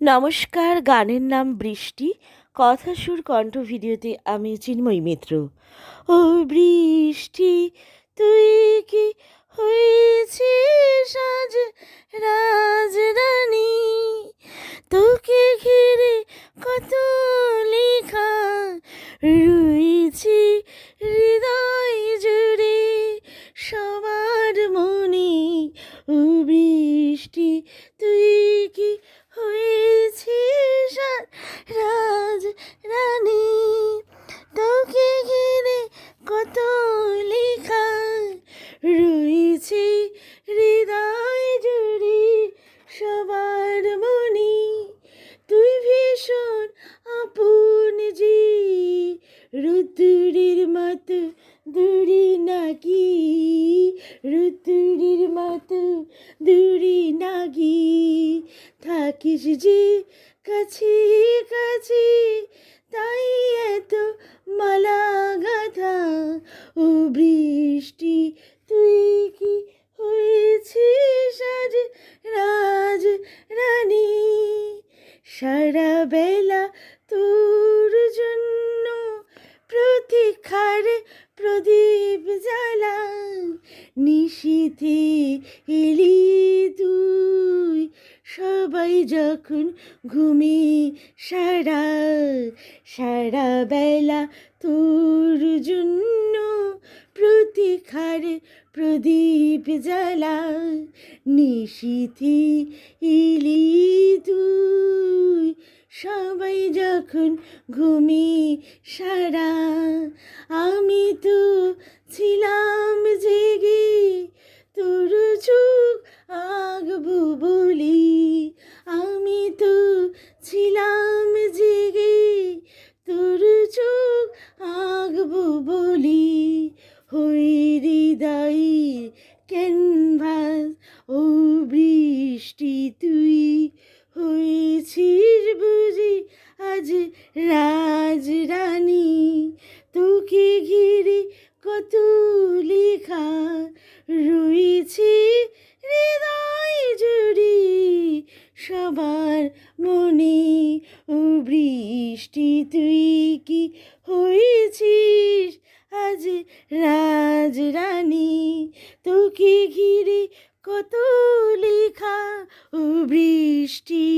নমস্কার, গানের নাম বৃষ্টি, কথা সুর কণ্ঠ ভিডিওতে আমি চিন্ময়ী মিত্র। ও বৃষ্টি, তুই কি হয়েছিস আজ রাজরানী তোকে ঘিরে কত লেখা রয়েছে হৃদয় জুড়ে, সবার মনে ও বৃষ্টি। দূরে নাগি থাকিস যে কাছে কাছে তাই এত মালা গাথা ও বৃষ্টি সবাই যখন ঘুমি সারা সারা বেলা তোর জন্য প্রতীক্ষার প্রদীপ জ্বালা। নিশীথে এলি তুই, সবাই যখন ঘুমি সারা, আমি তো ছিলাম জেগে ক্যানভাস, ও বৃষ্টি তুই হয়েছিস বুঝি আজ রাজরানী। তোকে ঘিরে কত লেখা রয়েছে হৃদয় জুড়ে। সবার মনে, ও বৃষ্টি তুই কি হয়েছিস আজ রাজরানী? তোকে ঘিরে কত লেখা ও বৃষ্টি